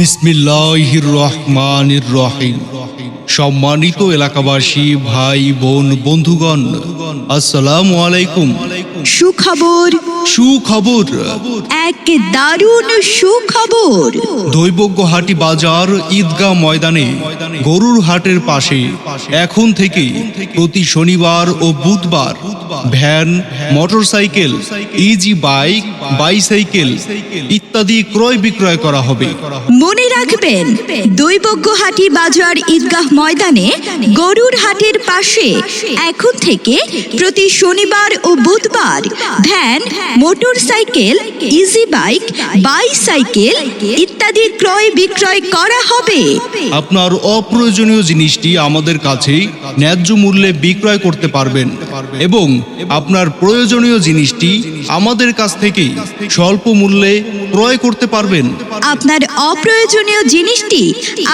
বিসমিল্লাহির রহমানির রহিম সম্মানিত এলাকাবাসী ভাই বোন বন্ধুগণ আসসালামু আলাইকুম। সুখবর। সুখবর। এক দারুণ সুখবর। দৈবজ্ঞহাটি বাজার ঈদগাহ ময়দানে গরুর হাটের পাশে। এখন থেকে প্রতি শনিবার ও বুধবার van motorcycle easy bike bicycle ইত্যাদি ক্রয় বিক্রয় করা হবে। মনে রাখবেন দৈবজ্ঞহাটি বাজার ঈদগাহ ময়দানে গরুর হাটের পাশে। এখন থেকে প্রতি শনিবার ও বুধবার van motorcycle easy bike bicycle ইত্যাদি ক্রয় বিক্রয় করা হবে। আপনার অপ্রয়োজনীয় জিনিসটি আমাদের কাছে ন্যায্য মূল্যে বিক্রয় করতে পারবেন এবং আপনার প্রয়োজনীয় জিনিসটি আমাদের কাছ থেকে স্বল্প মূল্যে ক্রয় করতে পারবেন। আপনার অপ্রয়োজনীয় জিনিসটি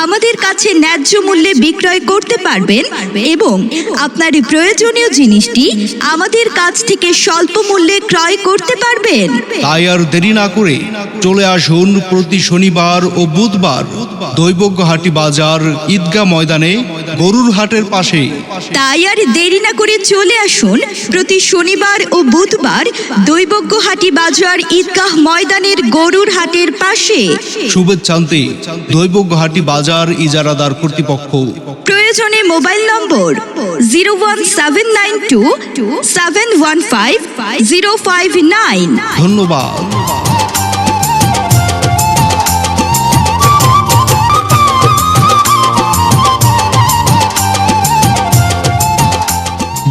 আমাদের কাছে ন্যায্য মূল্যে বিক্রয় করতে পারবেন এবং আপনার প্রয়োজনীয় জিনিসটি আমাদের কাছ থেকে স্বল্প মূল্যে ক্রয় করতে পারবেন। তাই আর দেরি না করে চলে আসুন প্রতি শনিবার ও বুধবার দৈবজ্ঞহাটি বাজার ঈদগাহ ময়দানে গরুর হাটের পাশে। তাই আর দেরি না করে চলে আসুন প্রতি শনিবার ও বুধবার দৈবজ্ঞহাটি বাজার ঈদগাহ ময়দানের গরুর হাটের পাশে। শুভেচ্ছান্তে দৈবজ্ঞহাটি বাজার ইজারাদার কর্তৃপক্ষ। প্রয়োজনে mobile number zero one seven nine two seven one five zero five nine. ধন্যবাদ।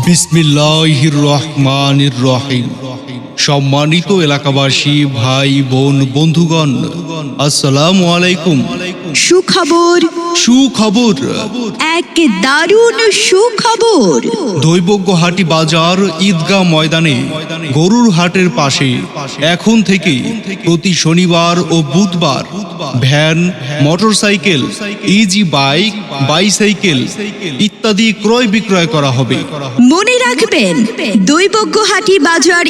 বিসমিল্লাহির রহমানির রহিম। সম্মানিত এলাকাবাসী ভাই বোন বন্ধুগণ আসসালামু আলাইকুম। সুখবর। সুখবর। এক দারুণ সুখবর। দৈবজ্ঞহাটি বাজার ঈদগাহ ময়দানে গরুর হাটের পাশে। এখন থেকে প্রতি শনিবার ও বুধবার van motorcycle easy bike bicycle ইত্যাদি ক্রয় বিক্রয় করা হবে। মনে রাখবেন দৈবজ্ঞহাটি বাজার